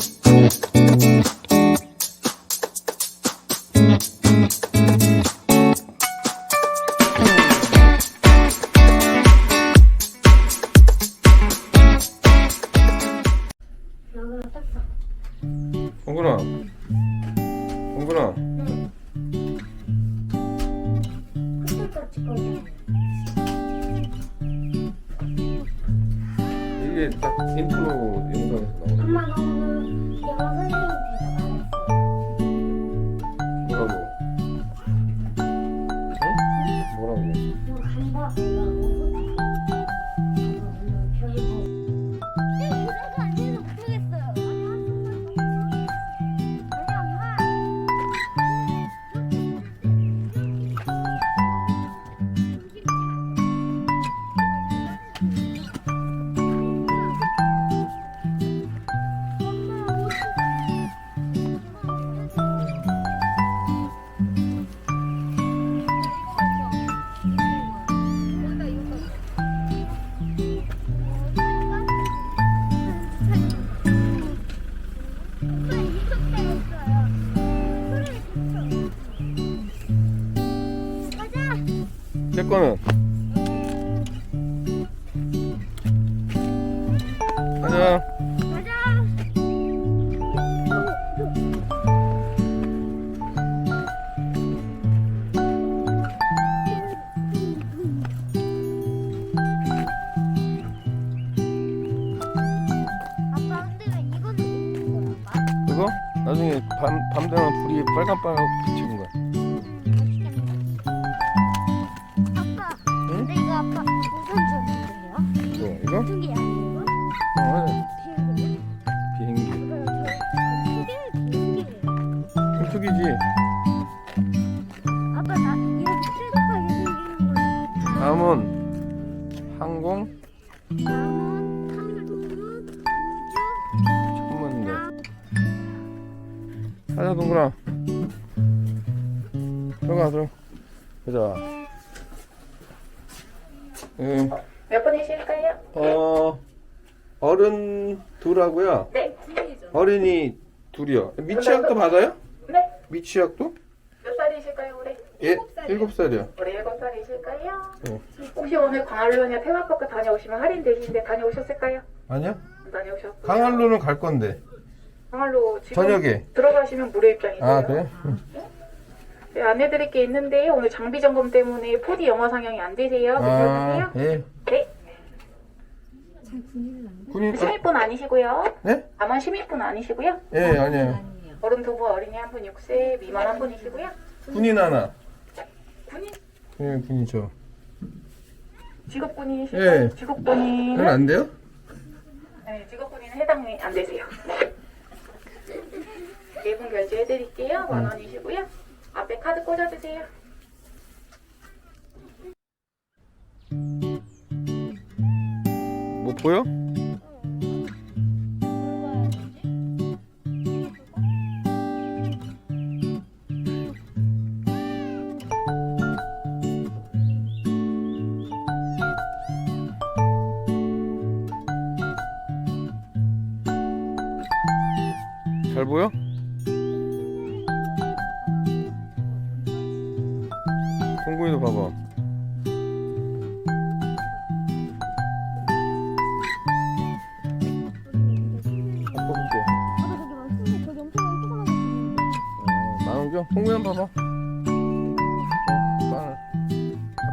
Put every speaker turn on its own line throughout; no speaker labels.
Thank you.
거는 가자
가자. 아빠 근데 왜 이거는 거야?
이거 나중에 밤, 밤 되면 불이 빨간빨간 비치는 가자 동그라 들어가 들어 가자 응.
몇 분이실까요?
어 어른 둘하고요
네.
어린이 둘이요 미취학도 받아요?
네.
미취학도?
몇 살이실까요, 올해?
예 일곱 살이요
올해 일곱 살이실까요?
네.
혹시 오늘 광안루냐 테마파크 다녀오시면 할인 되시는데 다녀오셨을까요?
아니야?
안 다녀오셨고요.
강한로는 갈 건데
광안루 지금
저녁에
들어가시면 무료 입장이세요.
아 그래? 응.
네, 안내드릴 게 있는데요. 오늘 장비 점검 때문에 4D 영화 상영이 안 되세요.
아
괜찮으세요?
예.
네.
군인 어,
시민분 아니시고요.
네?
다만 시민분 아니시고요.
예 아니에요
어른 두 분, 어린이 한 분, 6세 미만 한 분이시고요.
군인 하나
군인
예 군인이죠
직업군이시고요.
예.
직업 군인은
그건 안 돼요?
네, 직업 군인은 해당이 안 되세요. 네 분 결제해 드릴게요. 만 원이시고요. 앞에 카드 꽂아주세요.
뭐 보여? 잘 보여? 동구이도 봐봐.
생겼는데.
어, 한번 봐봐. 어, 아빠,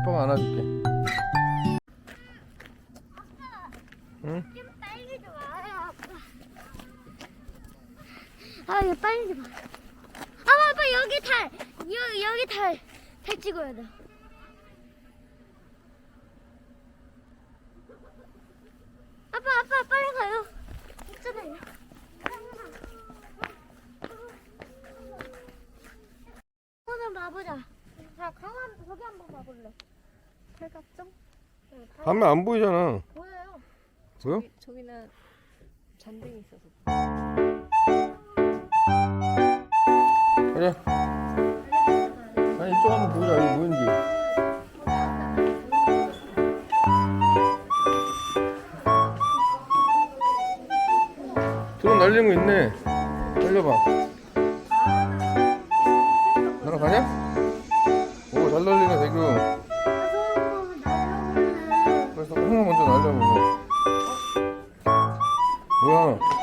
아빠가 안아줄게. 응?
좀 빨리 좀 와요 아빠. 아 이거 빨리 좀 와. 아 아빠 여기 달 여기 여기 달. 달 찍어야 돼. 아빠 아빠 빨리 가요. 있잖아요. 봐보자. 자 강한 저기 한번 봐볼래. 팔각정? 응, 달
밤에 안 보이잖아.
보여요.
보여?
저기는 잔등이 있어서
가자. 아니, 이쪽 한번 보자. 여기 뭐인지. 드론 날리는 거 있나? 맞네. 살려봐. 나랑 가냐? 오, 잘 날리네, 대규. 그래서 형아 먼저 날려보고. 뭐야?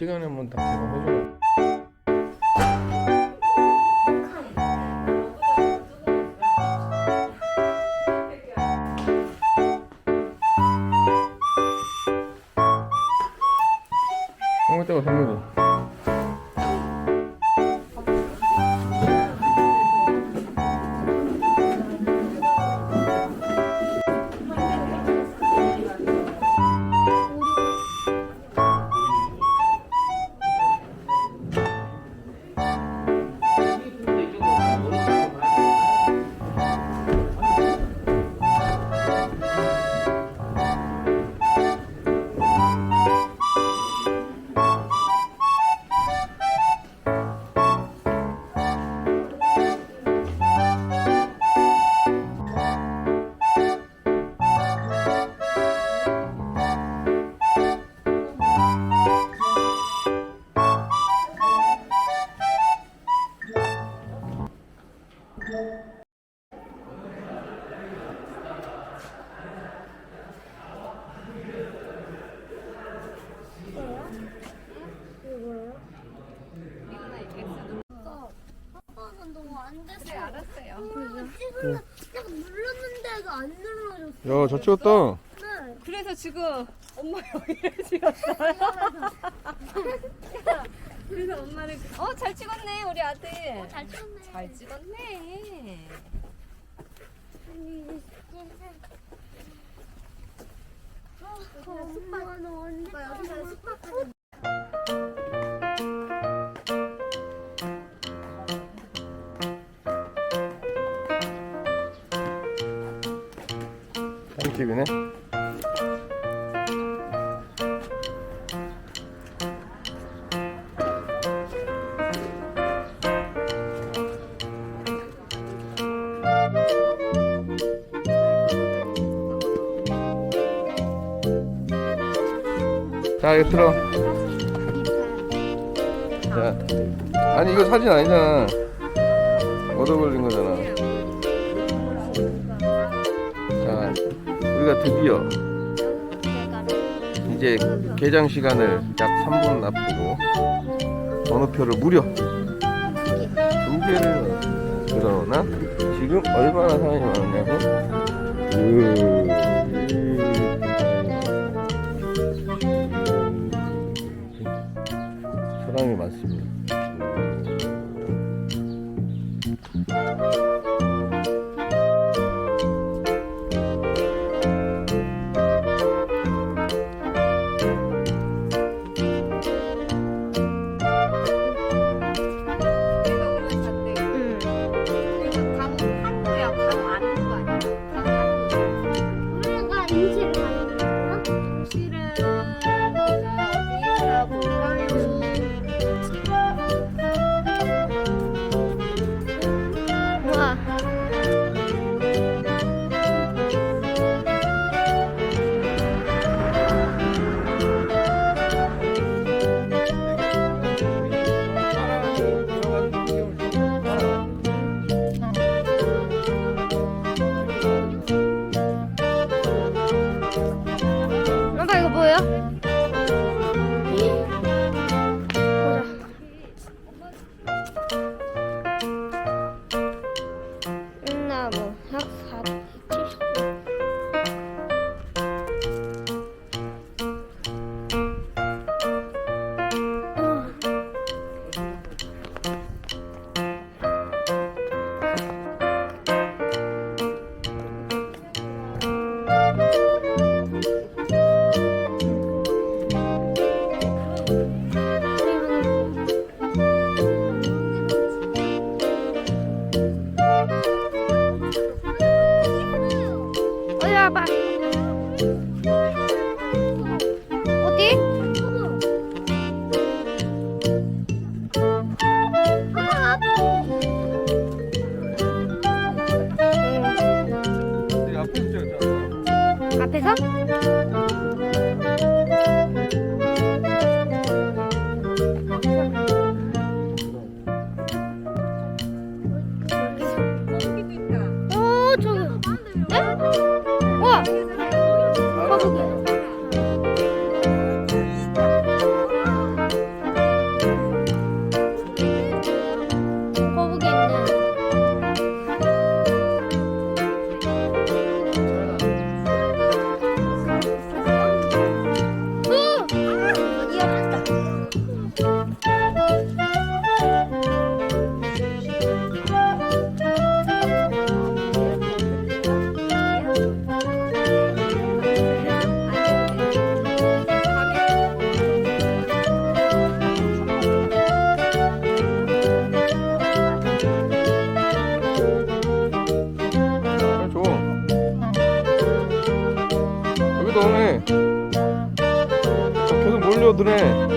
시간에만 딱 대답해줘. 한국 때가 선물이. 잘 찍었다.
네.
그래서 지금 엄마 여기를 찍었어요. 그래서 엄마를 어잘 찍었네 우리 아들.
잘 찍었네.
잘 찍었네.
엄마가 너 언제 여기서 습박
자, 이거 틀어. 자, 아니 이거 사진 아니잖아. 얻어 걸린 거잖아. 자, 우리가 드디어 이제 개장 시간을 약 3분 앞두고 번호표를 무려 두 개를 그러나 지금 얼마나 사람이 많았냐고 사
눈에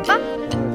吧。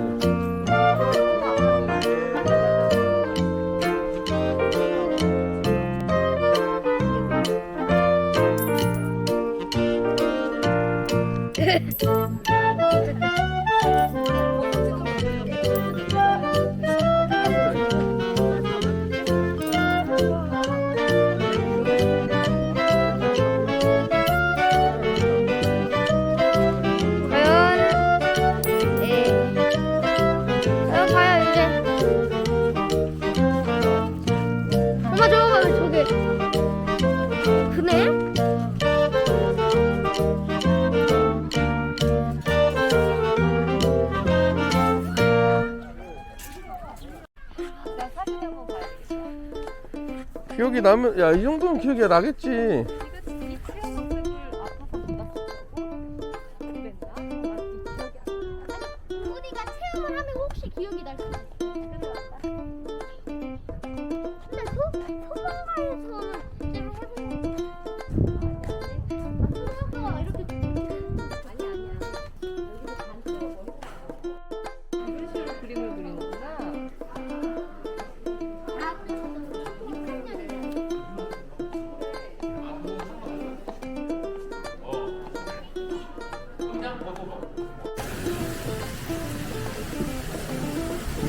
여기 나면 야 이 정도면 기억이 나겠지.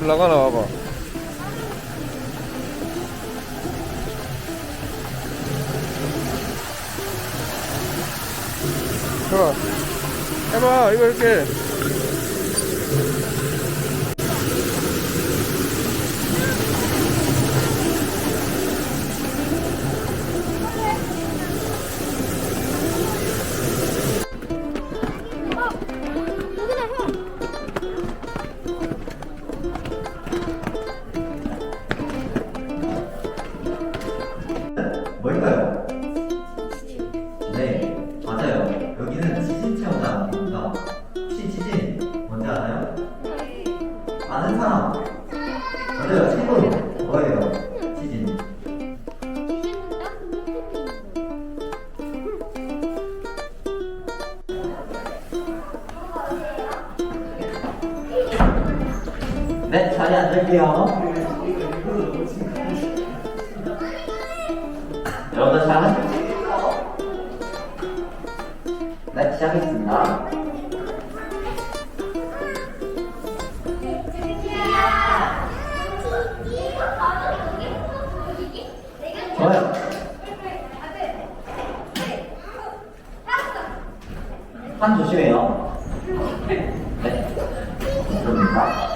올라가
나와봐. 해봐. 해봐 이거 이렇게.
치지? 뭔지 알아요? 아는 사람 Thank you.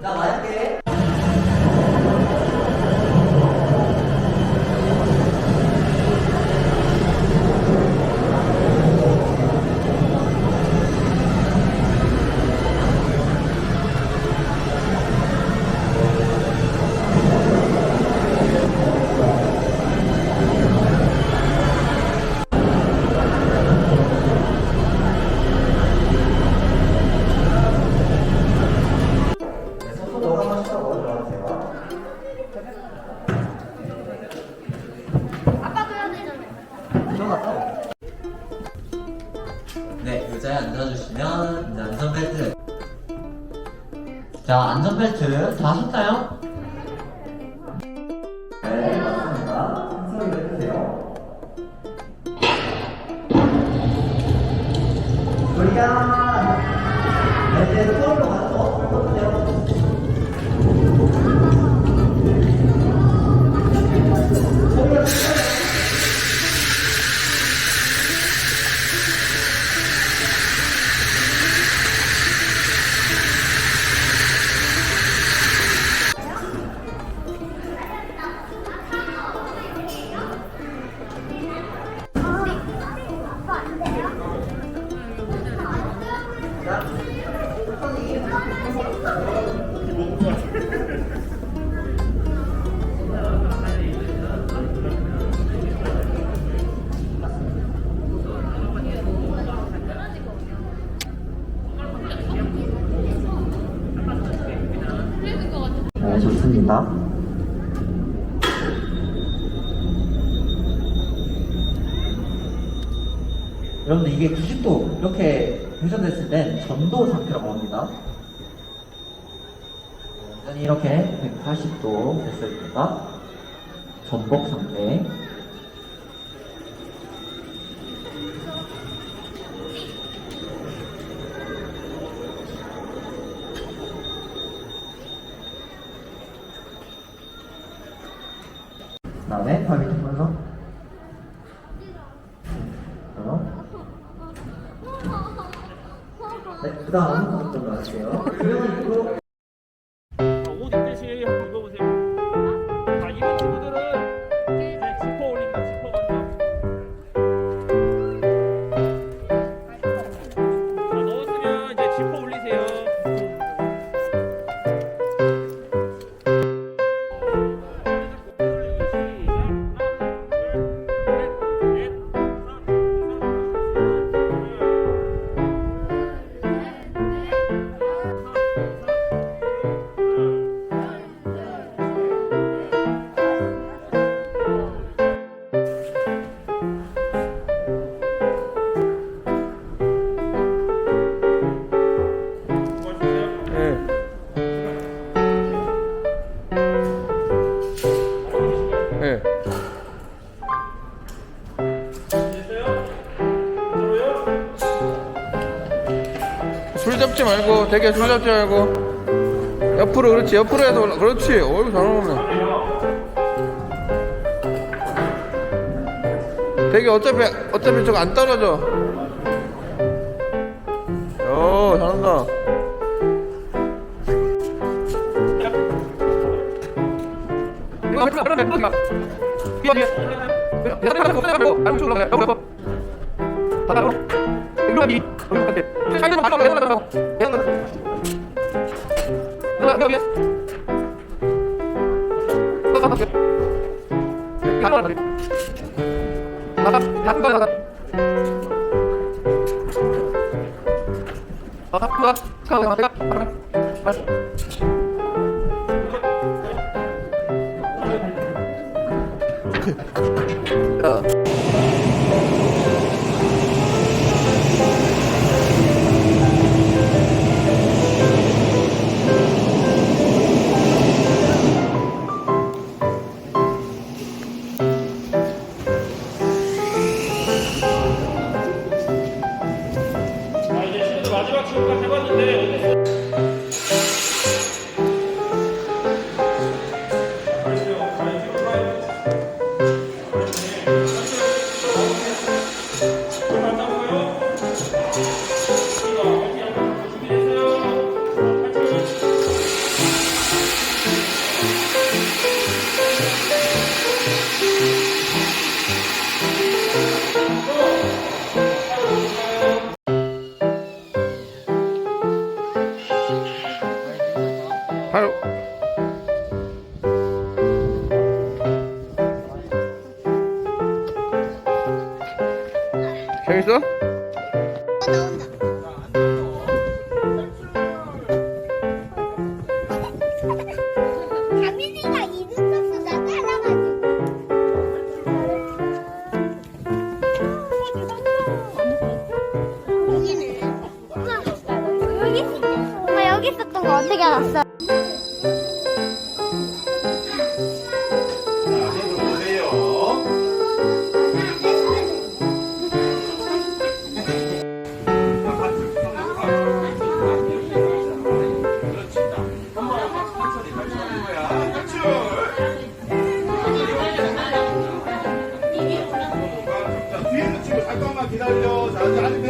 让我来 알파벳을 다 하셨나요? 네, 맞습니다. 소리 내주세요. 우리가 된다. 여러분 이게 90도 이렇게 회전됐을 땐 전도 상태라고 합니다. 완전히 이렇게 180도 됐을 때가 전복 상태. ア
メン
아이고 되게 손잡지 말고 옆으로 그렇지 옆으로 해서 그렇지 어이구 잘 먹네 되게 어차피 어차피 저거 안 떨어져 오 잘한다
바닥으로 아, 아, 아, 아, 아, 아, Apertou? Não, não. ¡Ay, ay, ay!